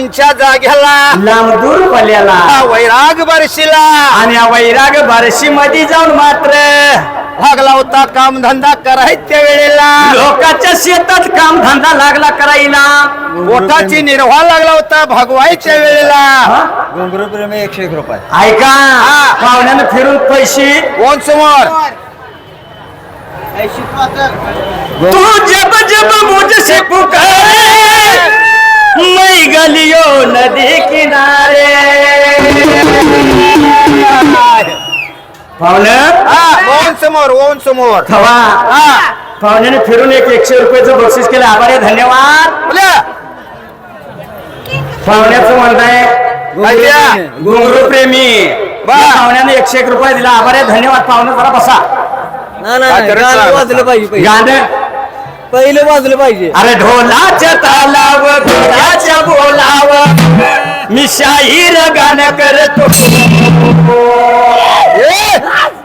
त्यांच्या जाग्याला. लांबदूर पल्याला. हा वैराग बरशीला. आणि या वैराग बारशी मध्ये जाऊन मात्र. लागला होता कामधंदा करायच्या वेळेला. लोकांच्या शेतात काम धंदा लागला करायला. पोटाची निर्वाह लागला होता भगवायच्या वेळेला. घुंगरू प्रेमी एकशे एक रुपये. ऐका पाहुण्यानं फिरून पैसे. कोण समोर? तू जब जब मुझसे पुकारे. मैं गलियों नदी किनारे। पाहुणं? हा. कोण समोर कोण समोर. थवा. हा. पाहुण्याने फिरून एक एकशे रुपयाचं बक्षीस केलं. आभारी आहे, धन्यवाद. बोला. पाहुण्याचं म्हणताय? घुंगरू प्रेमी. पाहुण्याने एकशे एक रुपये दिला. आभारी आहे, धन्यवाद. पाहुणं जरा बसा. नाही नाही गाणं नाही? वाजलं पाहिजे पहिले. गाणं पहिलं वाजलं पाहिजे. अरे ढोलाच्या तालाव ढोलाच्या बोलाव मी शाहीर गाणं करतो.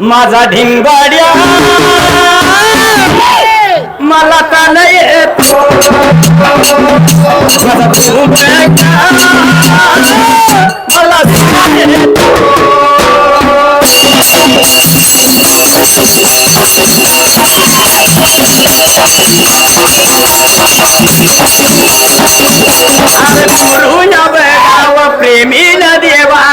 माझा ढिंगाड्या मला तान येतो? माझा मला तान येतो? अरे बघाव प्रेमील देवा.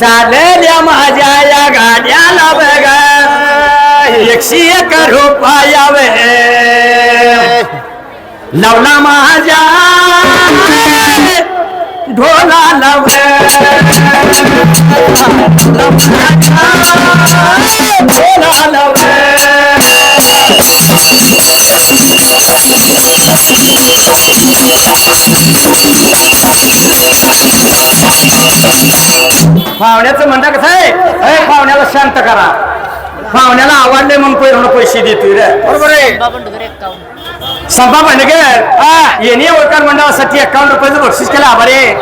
चालल्या माझ्या या गाड्याला बघा. एकशे एक रुपयावे लावला माझ्या ढोला लव ढोला लव पाहुण्याचं म्हणता कसं आहे? पाहुण्याला शांत करा. पाहुण्याला आवडले म्हणून पैसे पैसे देतोय रे. बरोबर आहे? संपा भांडकर हा येणे ओळखार मंडळासाठी एकावन्न रुपयाचं बक्षीस केलं. आभार आहे.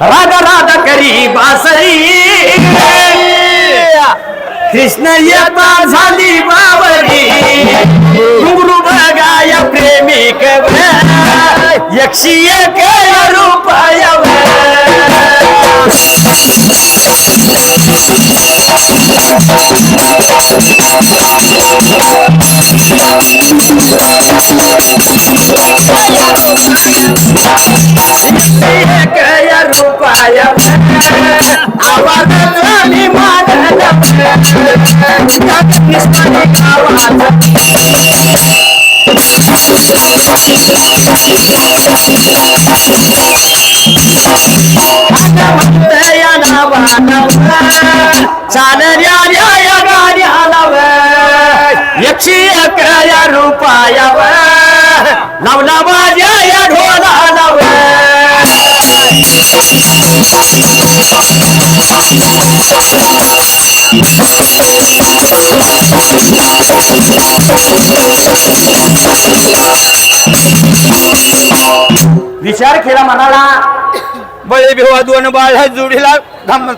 राधा राधा करी बासरी कृष्ण यता झाली बावरी. गुरु बघा या प्रेमिक यक्षीय रूपाय या नावानं चालल्या या गाड्याला एकशे एक या रुपयावर लावला माझ्या या ढोला विचार केला म्हणाला बळे भिवा दोन बाळ जोडीला काम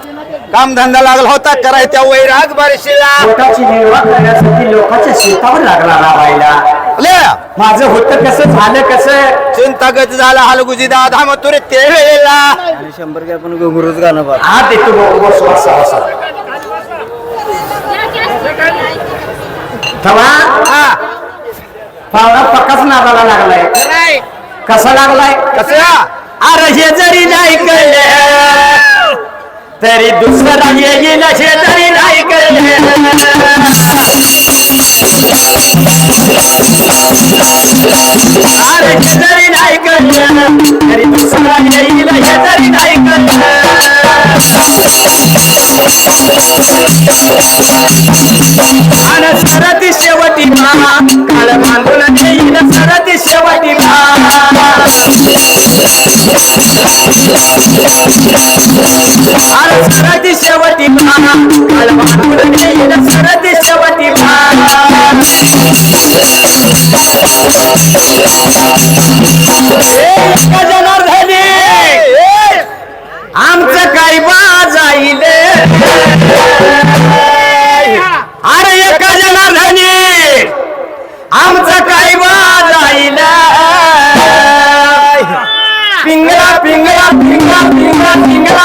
कामधंदा लागला होता करायच्या वैराग बरशीला. पोटाची निर्वाह करण्यासाठी लोकांच्या शेतावर लागला राबायला माझं होतं कसं झालं कसं? चिंतागत झाला हलगुजी दादा मग तुरे ते वेळेला. शंभर काय आपण घुंगरूच गाणं पाहतो हा देतो बस बस बस. थवा हा. पावडा पक्काच नादाला लागलाय. कसा लागलाय? कसं? अरे हे जरी नाही कळले तरी दुसरा येईल हे जरी नाही कळले. अरे जरी नाही कळले तरी दुसरा येईल हे सरती शेवटी मा काळ बांधून येईल सरती शेवटी मा. सरती शेवटी मा काळ बांधून येईल सरती शेवटी मा.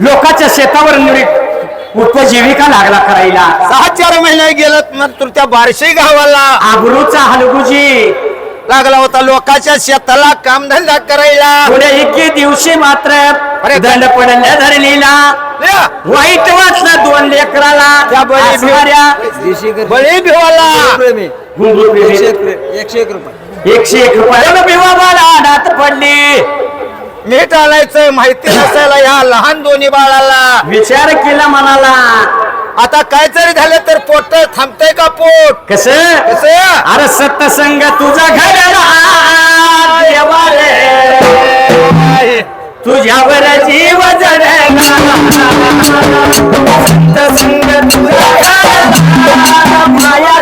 लोकांच्या शेतावर नुरीत उपजीविका लागला करायला. सहा चार महिने गेलं मग तू त्या बारशी गावाला. आबरूचा हलगुजी. लागला होता लोकांच्या शेताला कामधंदा करायला. पुढे एके दिवशी मात्र अरे, दंड पडल्या धरणीला. या, वाईट वाचलं दोन लेकराला. त्या बळी- भिवाला. एकशे. एक एकशे एक रुपये. एकशे एक रुपयाला बिवाबाला अनाथ पडली. नीट आलायचं माहिती नसायला या लहान दोन्ही बाळाला. विचार केला मनाला. आता काय जरी झालं तर पोट थांबतंय का पोट? कस? कसं? अरे सत्संग तुझा घडला. देवा रे तुझ्यावर जीव जडला. सत्संग तुझा माया संग तुझा घडला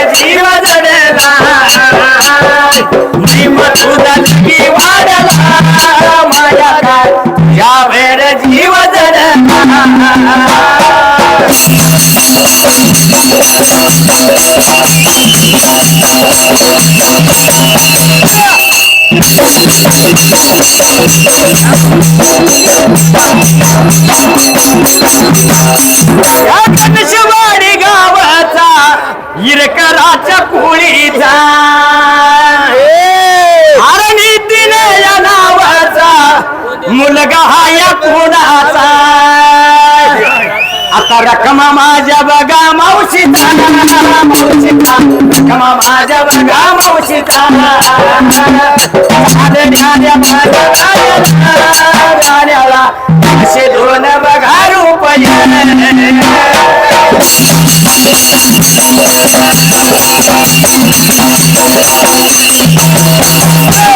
तुझा वाढला माया काय? यावेळ जीव जडला या कनशवाडी गावाचा इरकराच्या कुळीचा. मुलगा हा या कोणाचा आता रकमा माझ्या बघा मावशीचा. मावशीचा रकमा माझ्या बघा मावशीचा. आले न्याल्या माझ्या गाण्याला, गाण्याला असे दोन बघा रुपये.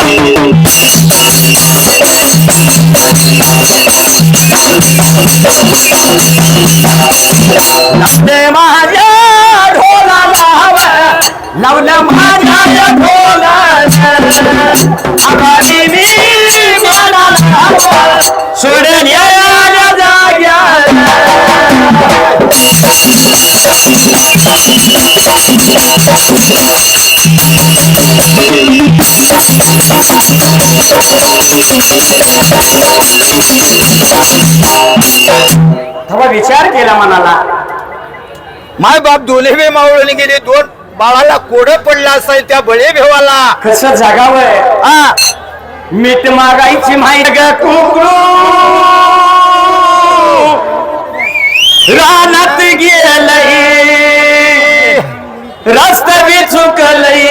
लवले माझ्या ढोला लाव लावलं माझ्या ढोला आगामी मी मला लाव सोडून यायला जाग्या विचार केला मनाला. माय बाप दोन्ही बी मावळून गेले दोन बाळाला कोड पडला असेल त्या बळी भिवाला. कसं जगावं? हा मीठ मागायची माहिती ग रानात गेलई रस्ता बी चुकलई.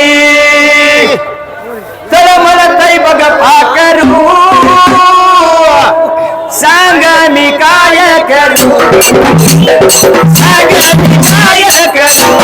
तर म्हणतय बघ पाकरू हो. सांगा मी काय करू? सांगा मी काय करू?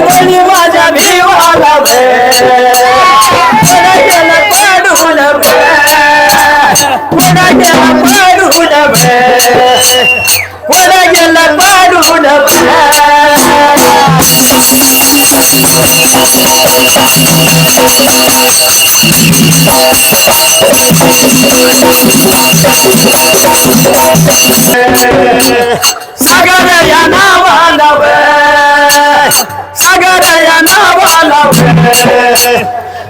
बोली माझ्या भिवाला कोणा गेलं पाडून कोणा सागर या नावालाव सागर या नावालाव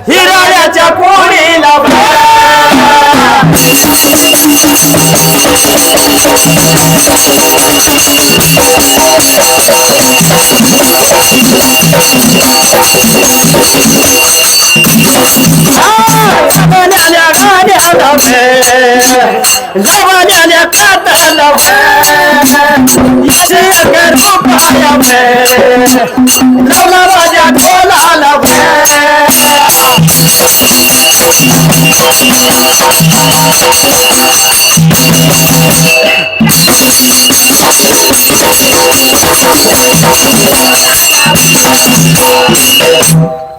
हिराळ्याच्या कोणी लाव जवान्याल्या गाड्याला जवान्याल्या काताला यश करू पाया लवला माझ्या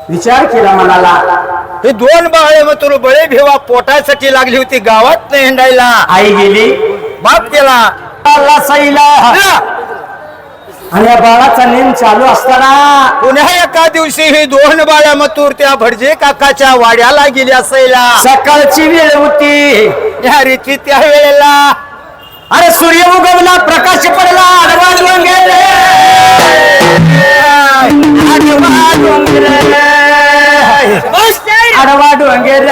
विचार केला मनाला. हे दोन बाळे मग तुला बळे भेवा पोटासाठी लागली होती गावात नाही हिंडायला आई गेली. बाप केला. सैला आणि या बाळाचा नेम चालू असताना पुन्हा एका दिवशी ही दोन बाळ्या मथुर त्या भटजे काकाच्या वाड्याला गेली असायला. सकाळची वेळ होती. या रीती त्या वेळेला. अरे सूर्य उगवला प्रकाश पडला आडवा डोंगर आडवा डोंगर आडवा डोंगर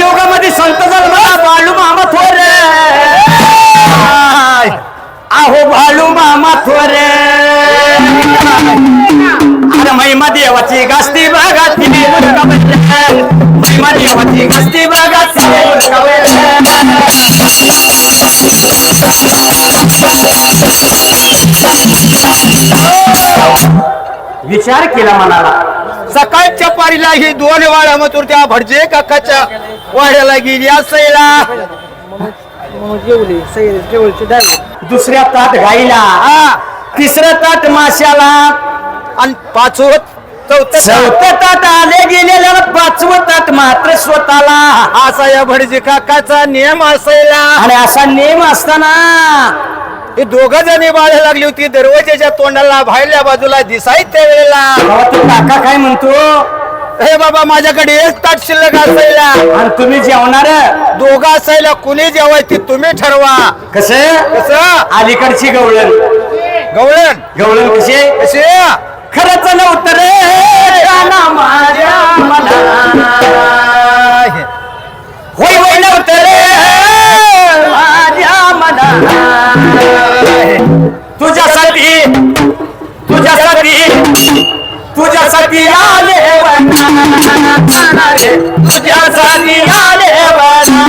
योगामध्ये संत झालं. देवाची गास्ती विचार केला मनाला. सकाळच्या पारीला ही दोन वाड्या मथुर त्या भटजे काकाच्या वाड्याला गेली असायला. दुसऱ्या ताट गाईला तिसरं ताट माशाला आणि पाचवं चौथं ताट आले गेलेल्या पाचवं ताट मात्र स्वतःला. असा या भटजे काकाचा नियम असायला. आणि असा नेम असताना हे दोघ जणी बाळ्या लागली होती दरवाजेच्या तोंडाला बाहेरल्या बाजूला दिसाय त्या वेळेला. तेव्हा तो काका काय म्हणतो? हे बाबा माझ्याकडे एक ताट शिल्लक असायला. आणि तुम्ही जेवणार? दोघं असायला कुणी जेवायची तुम्ही ठरवा. कसे? कसं? अलीकडची गवळण. गवळण. गवळण कसे कसे खरंच नव्हतं रे. राना माझ्या मला होय होय नव्हतं रे. माझ्या मला तुझ्यासाठी तुझ्यासाठी तुझ्यासाठी आले तुझ्यासाठी आले वना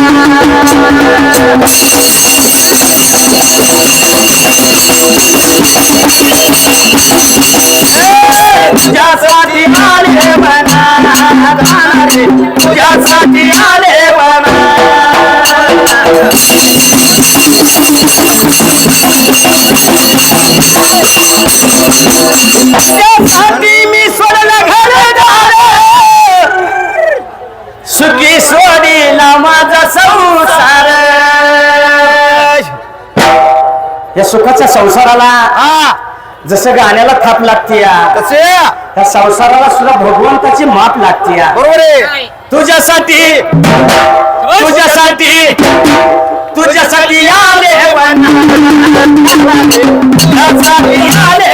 तुझ्यासाठी आले वना रे तुझ्यासाठी आले वना त्यासाठी मी या सुखाच्या संसाराला जसं गाण्याला थाप लागते त्या संसाराला सुद्धा भगवंताची माप लागते या बरोबर आहे. तुझ्यासाठी तुझ्यासाठी तुझ्यासाठी आले आले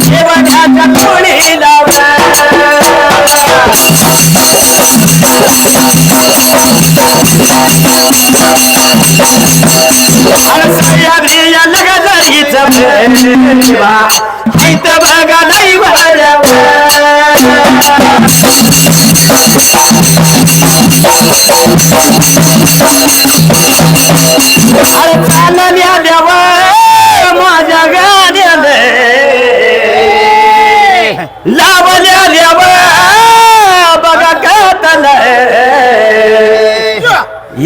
देवाच्या कोणी लावला लगजाईच बघा नाही भरव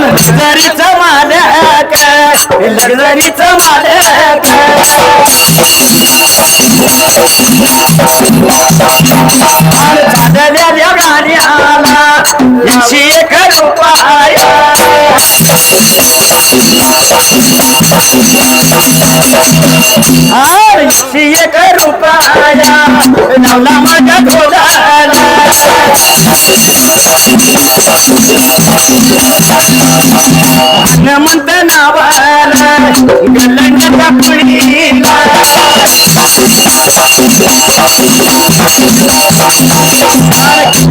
लग्जरीचं मालक लग्जरीचं मालक. झालेल्या एकशे एक रुपया एक रुपया नवला माझ्या गोदाला म्हणत नावाला गल्लंच्या पुढीला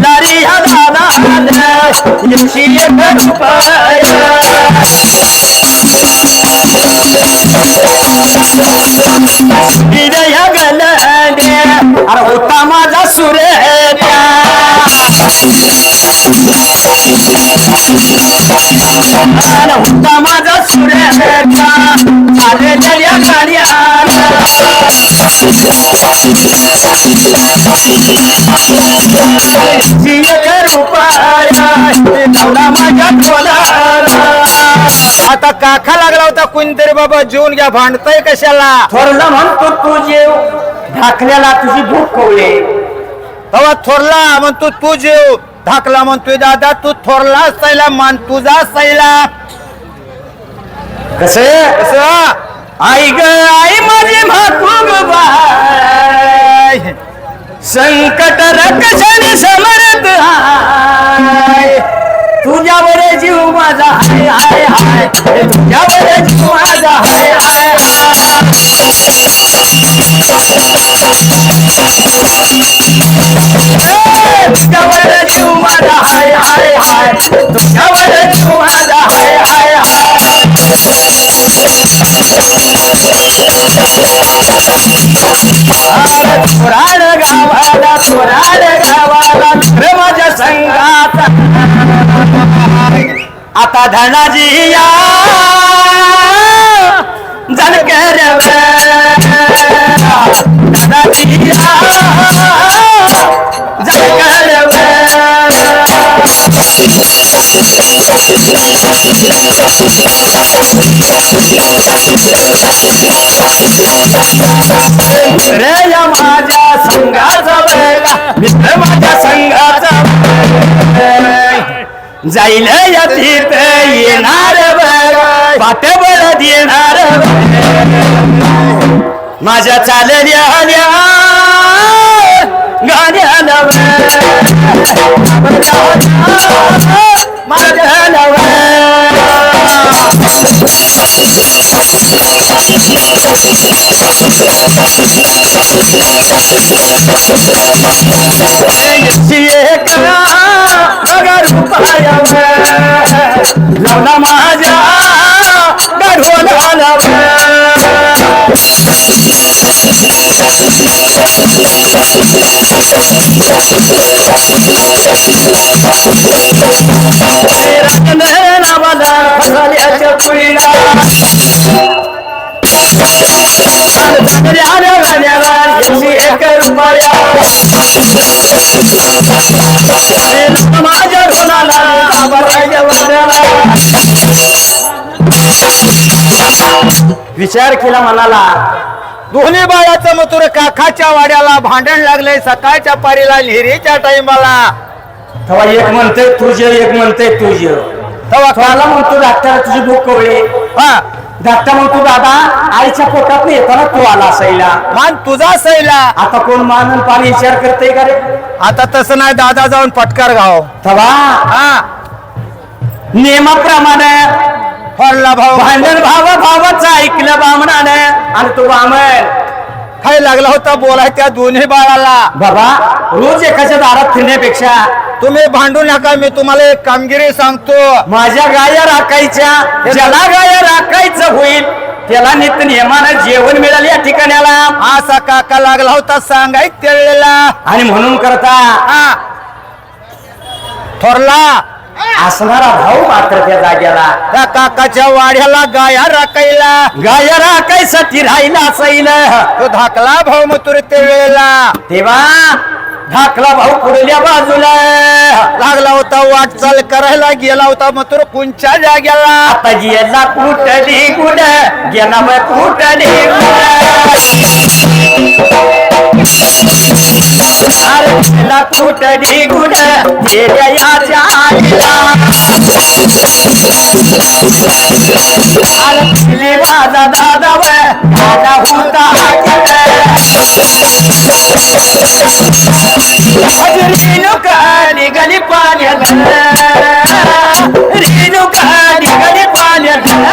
दारी ह्या दादा एकशे एक रुपया हृदय गलने अरे होता माझा सुरेल्या होता माझा सुरेल्या चाललेल्या आता काखा लागला होता कोणतरी बाबा जेवून घ्या भांडतय कशाला? थोरला म्हणतो तू जेव ढाकल्याला तुझी भूक कोवळे तेव्हा थोरला म्हणतो तू जेव धाकला म्हणतोय दादा तू थोरला सैला मान तुझा सैला कस? कसं? आई ग आई माझी मातुग बाय. संकट रक्षण समर्थ हाय. तुझ्यावर जीव माझा हाय हाय हाय. तुझ्यावर जीव आता धनाजी या जनकर धनाजी या रे या माझ्या संघाचा वेळा मित्र माझ्या संघाचा वेळ. जाईल या तिथे येणार बर पाटे बळत येणार माझ्या चालल्या आल्या गाण्याला माझ्या लावला माझ्या गढवला विचार केला मनाला. दोन्ही बाळाचं मथुर काखाच्या वाड्याला भांडण लागलंय सकाळच्या पारीला लिहिरीच्या टाइमाला तेव्हा एक म्हणतोय तुझे एक म्हणतोय तुझे. तेव्हा मला म्हणतो डॉक्टर तुझी भूक कवळे. हा. डॉक्टर म्हणतो दादा आईच्या पोटात येताना तू आला असायला मान तुझा सैला. आता कोण मानन पाणी विचार करते का रे? आता तसं नाही दादा जाऊन पटकार गाव. तेव्हा हा. नियमाप्रमाणे थोरला भाऊ. भांडण भाव भावाचं ऐकलं बामणानं. आणि तो बामण. काय लागला होता बोलाय त्या दोन्ही बाळाला. बाबा रोज एकाच्या दारात फिरण्यापेक्षा तुम्ही भांडू नका मी तुम्हाला एक कामगिरी सांगतो. माझ्या गाया राखायच्या ज्याला गाया राखायचं होईल त्याला नित्य नियमानं जेवण मिळालं या ठिकाण्याला. असा काका लागला होता सांगाय त्यावेळेला. आणि म्हणून करता हा. थोरला असणारा भाऊ मात्र त्या जाग्याला. त्या काकाच्या वाड्याला गाया राखायला. गाया राखायसाठी राहिला असाईल तो धाकला भाऊ मथुर त्या वेळेला. तेव्हा धाकला भाऊ पुढल्या बाजूला. लागला होता वाटचाल करायला गेला होता मथुर कोणच्या जाग्याला. आता गेला कुठली गुड गेला मग कुठली अरे गेला कुठली गुड गेल्या याच्या आईला? अरे माझा दादा व दादा होता रेणुका निघाली पाण्याला. रेणुका निघाली पाण्याला.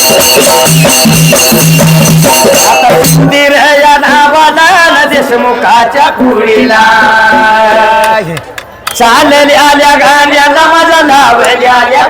आता या नावाला देशमुखाच्या कुडीला चालल्या गाण्याला माझा नाव लिहाल्या